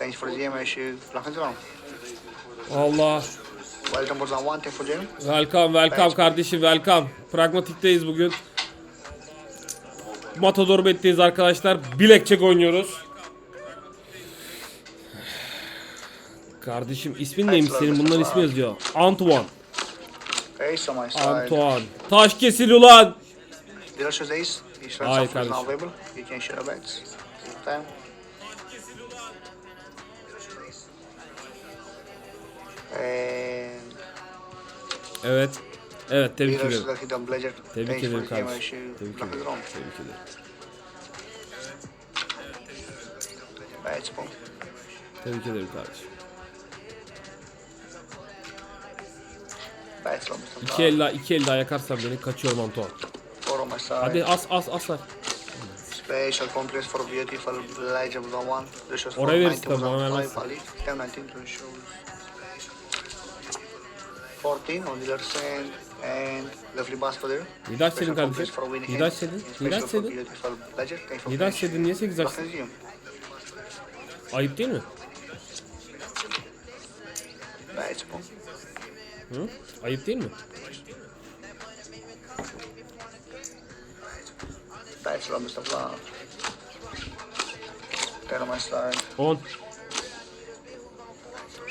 Thanks for the game, issue. Lachens erom. Allah. Welcome the one, thank for the game. Welcome, welcome kardeşim, welcome. Pragmatik'teyiz bugün. Matador Bet'teyiz arkadaşlar. Blackjack oynuyoruz. Kardeşim ismin neymiş senin? Bunların ismi yazıyor. Antoine. Antoine. Taş kesil ulan. İs kardeşim. And Evet. Evet tebrik Delicious ederim. lucky dumb. Tebrik for ederim the game, kardeşim. issue. Tebrik Lachens ederim. Tebrik ederim. Tebrik ederim kardeşim. Mr. İki el daha, iki el daha yakarsan beni kaçıyorum Antoine. Four on my side. Hadi as as aslar. Special complex for beautiful Elijah was on one. Delicious for Oraya 90 verirsin was tabii, on ona five. vermezsin. Ali. 10, 19 to show. 14 on the other side. And lovely basket there. Senin complex kardeşim. Ledger. Thanks for Nidaş finishing. senin niye 8 açsın? Bakın diyeyim. Ayıp değil mi? Hı? Ayıp değil mi? Bets, long Mr. Blanc. 10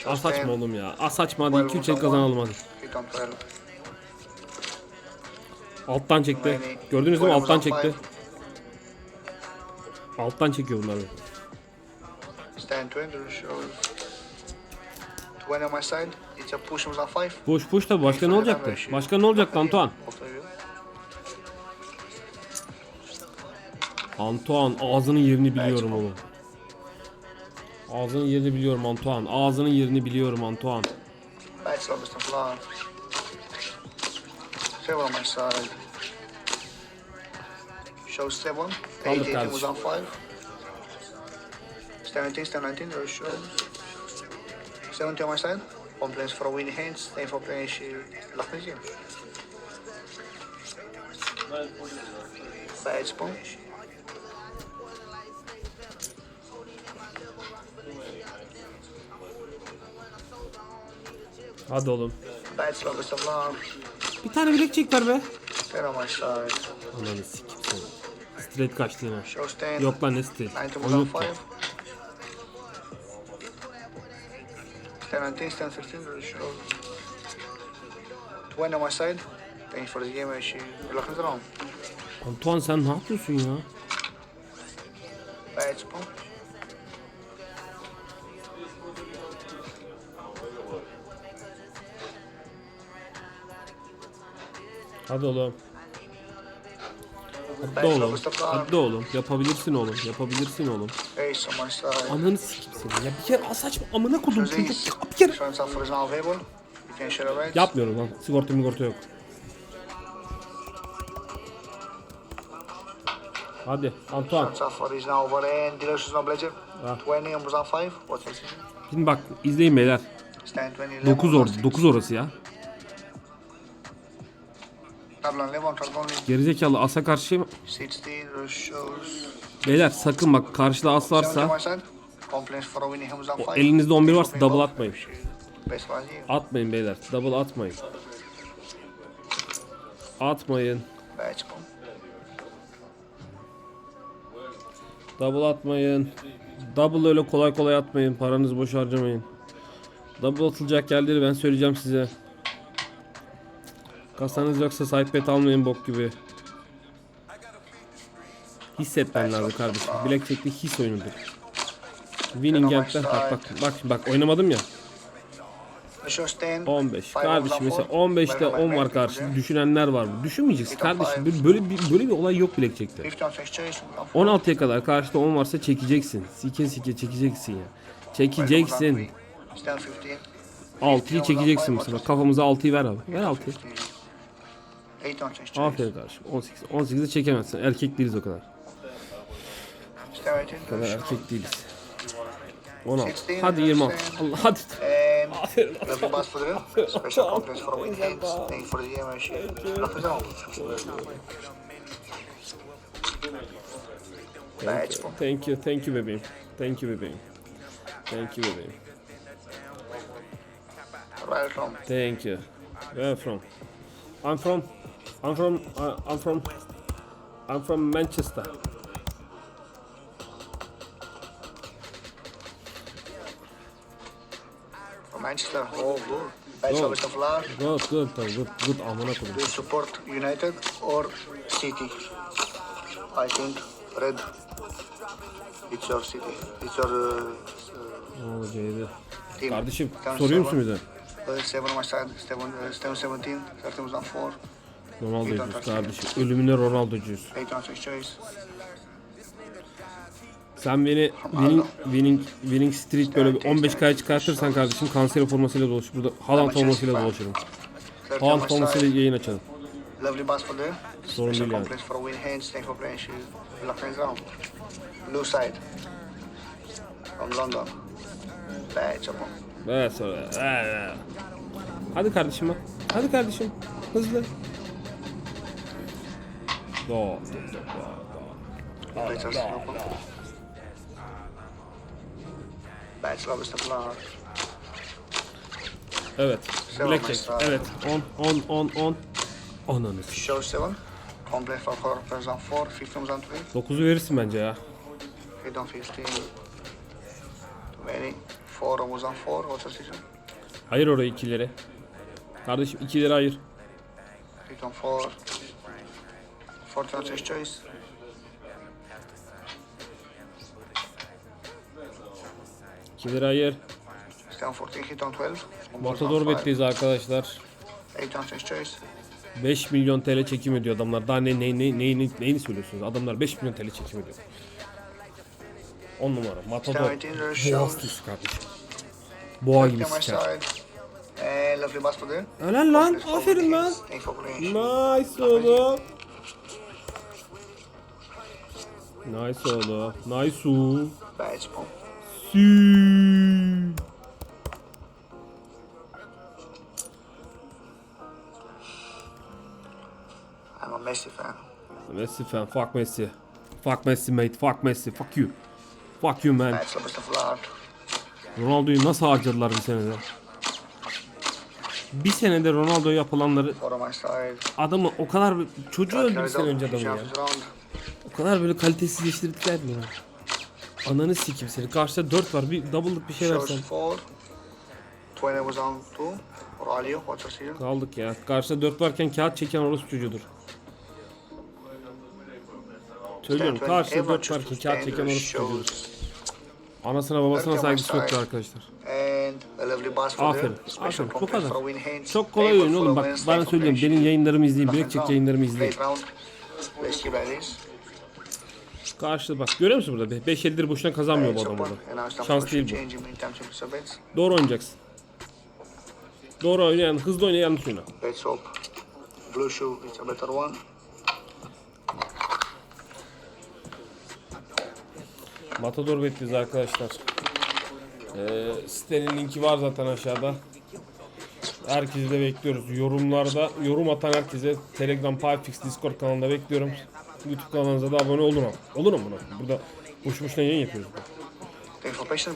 on my side. 10. As saçma oğlum ya. As saçma hadi 2-3 el kazanalım hadi. Hit on 12. Alttan çekti. Gördünüz mü alttan çekti. Alttan çekiyor bunları. Stand 20 to show. 20 on my side. It's a push was on 5. Push push tabi başka ne olacaktı? Başka ne olacaktı Antoine? Antoine ağzının yerini biliyorum oğlum. Ağzının yerini biliyorum Antoine. Ağzının yerini biliyorum Antoine. Mr. Blanc. Seven side. Show seven. Eight, eighteen was on five. Stand 19, stand 19, there show. 70 on my side. One place for winning hands. Thank for playing she me here. Bad spoon. Hadi oğlum. Bir tane bilek çek ver be. Ananı sikim seni. Straight kaçtı yine. Yok lan ne straight. 90 O yok ki. five. Stand 19, stand 13, there show. 20 on my side. Thanks for the game, she looking around. Antoine sen ne yapıyorsun ya? Hadi oğlum. Hadi oğlum. Hadi oğlum. Yapabilirsin oğlum. Yapabilirsin oğlum. Ananı sikim seni. Ya bir kere al saçma amına kodum çocuk. Ya bir kere. Yapmıyorum lan. Sigorta migorta yok. Hadi Antoine. Showing some for is now over and dealers is no ledger. 20 and was on 5. What's this? Şimdi bak izleyin beyler. Stand 20, 9 orada. 9 orası ya. 11, Targon Gerizekalı asa karşı 16, there shows. Beyler sakın bak karşıda as 70 on varsa 5. elinizde 11 varsa double atmayın. Atmayın beyler. Double atmayın. Atmayın. Double atmayın. Double öyle kolay kolay atmayın. Paranızı boş harcamayın. Double atılacak yerleri ben söyleyeceğim size. Kasanız yoksa side bet almayın bok gibi. Hissetmen lazım kardeşim. Blackjack'te his oyunudur. Winning Hand'de bak bak bak bak oynamadım ya. The show stand. 15. Five Kardeşim mesela four. 15'te Well, 10 var karşı. Düşünenler var. Düşünmeyeceksin kardeşim. Böyle, bir böyle bir olay yok Blackjack'te. 50 on exchange. on four. 16'ya kadar karşıda 10 varsa çekeceksin. Sike sike çekeceksin ya. Çekeceksin. Stand 15. 6'yı çekeceksin mesela. Kafamıza 6'yı ver abi. Ver 6'yı. 8 on exchange. Aferin kardeşim. 18. 18'i çekemezsin. Erkek değiliz o kadar. Stand 18. O kadar erkek değiliz. 16. Hadi 26. Allah hadi. Aferin. Special for hands. Thank for the spoon. Thank you. Thank you bebeğim. Thank you bebeğim. Thank you bebeğim. Where from? Thank you. Where from? I'm from I'm from uh, I'm from I'm from Manchester. Manchester. Oh, good. Ben no. çalıştılar. Good, good, good, good. Amına koyayım. Do you support United or City? I think Red. It's your city. It's your uh, oh, Ceydi. team. Kardeşim, soruyor musun bize? 7 maçtan, 7, 17, 13, 4. Ronaldo'cuyuz kardeşim. Ölümüne Ronaldo'cuyuz. Six choice. Sen beni winning, winning, winning Street böyle bir 15K'ya çıkartırsan kardeşim kanser formasıyla dolaş. Burada Haaland formasıyla dolaşırım. Haaland formasıyla yayın açalım. Lovely bus for there. Sorun değil yani. for win hands. Thanks for playing. She black hands down. Blue side. From London. Bad job. Evet sonra. Hadi kardeşim bak. Hadi kardeşim. Hızlı. No. Replace us local. Bachelor is the. Evet. Blackjack. Evet. 10 10 10 10. Ananı. Show 7. Comble for 4 plus 4 15 and 3. 9'u verirsin bence ya. 8 on 15. Many 4 was on 4 what's? Hayır oraya ikileri. Kardeşim ikileri hayır. 8 on 4. Portrait Choice. İki bir hayır. Stanford 2 ton 12. Matador bekliyiz arkadaşlar. 8 ton Choice. 5 milyon TL çekim ediyor adamlar. Daha ne, ne, ne, neyini, neyini söylüyorsunuz? Adamlar 5 milyon TL çekim ediyor. 10 numara. Matador. Boğaz kardeşim. Boğa gibi siker. Helal lan. Aferin lan. Nice oğlum. Nice oğlum. Nice spot. Sü. I'm a Messi fan. Messi fan. Fuck Messi. Fuck Messi mate. Fuck Messi. Fuck you. Fuck you man. Ronaldo'yu nasıl harcadılar bir senede? Bir senede Ronaldo'ya yapılanları adamı o kadar çocuğu öldü bir sene önce adamı ya. Kadar böyle kalitesizleştirdiler mi ya? Ananı sikim seni. Karşıda 4 var. Bir double'lık bir şey versen. Kaldık ya. Karşıda 4 varken kağıt çeken orospu çocuğudur. Söylüyorum. Karşıda when 4 varken kağıt çeken orospu çocuğudur. Anasına babasına saygısı yoktu arkadaşlar. Aferin, aferin. Bu kadar. Çok kolay oyun oğlum. Bak bana söyleyeyim. Benim yayınlarımı izleyin. Black Blackjack yayınlarımı izleyin. Karşıda bak görüyor musun burada? 5 eldir boşuna kazanmıyor bu adam burada. Şans değil bu. Doğru oynayacaksın. Doğru oynayan, hızlı oynayan yanlış oyna. Red soap. Blue shoe, it's a better one. Matador bekliyoruz arkadaşlar. Ee, sitenin linki var zaten aşağıda. Herkesi de bekliyoruz. Yorumlarda yorum atan herkese Telegram, Payfix, Discord kanalında bekliyorum. YouTube kanalınıza da abone olun. Olun ama. Burada boş boşuna yayın yapıyoruz.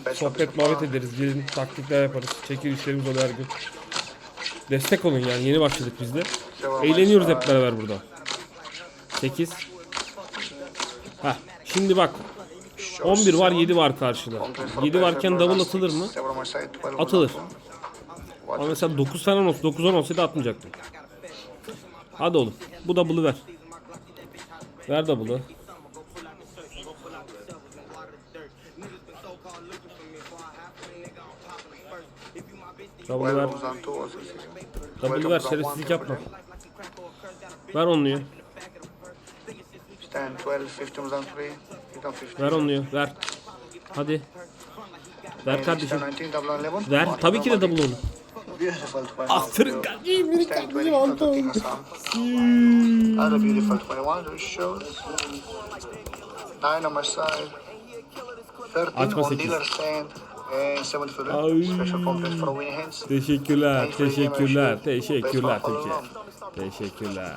Bad Sohbet muhabbet ederiz. Gelin taktikler yaparız. Çekilişlerimiz oluyor her gün. Destek olun yani. Yeni başladık biz de. Eğleniyoruz hep beraber burada. 8. Heh. Şimdi bak. 11 var 7 var karşıda. 7 varken double atılır mı? Atılır. Ama mesela 9 falan olsa 9 10 olsaydı atmayacaktım. Hadi oğlum. Bu double'ı ver. Ver double'ı. Double'ı ver. Double'ı ver. Şerefsizlik yapma. Ver onluyu. Stand 12, 15 was on 3. Hit on 15. Ver onluyu. Ver. Hadi. Ver kardeşim. Stand 19, double on 11. Ver. Tabii ki de double onu. Beautiful 21. Aferin kardeşim. Benim Stand 20, kardeşim hit on Anton. 13 Hasan. Another beautiful 21. There shows. 9 on my side. 13 Açma on sekiz. dealer stand. And 7 for Ay. the special complex for winning hands. Teşekkürler. Teşekkürler. Teşekkürler long. Teşekkürler.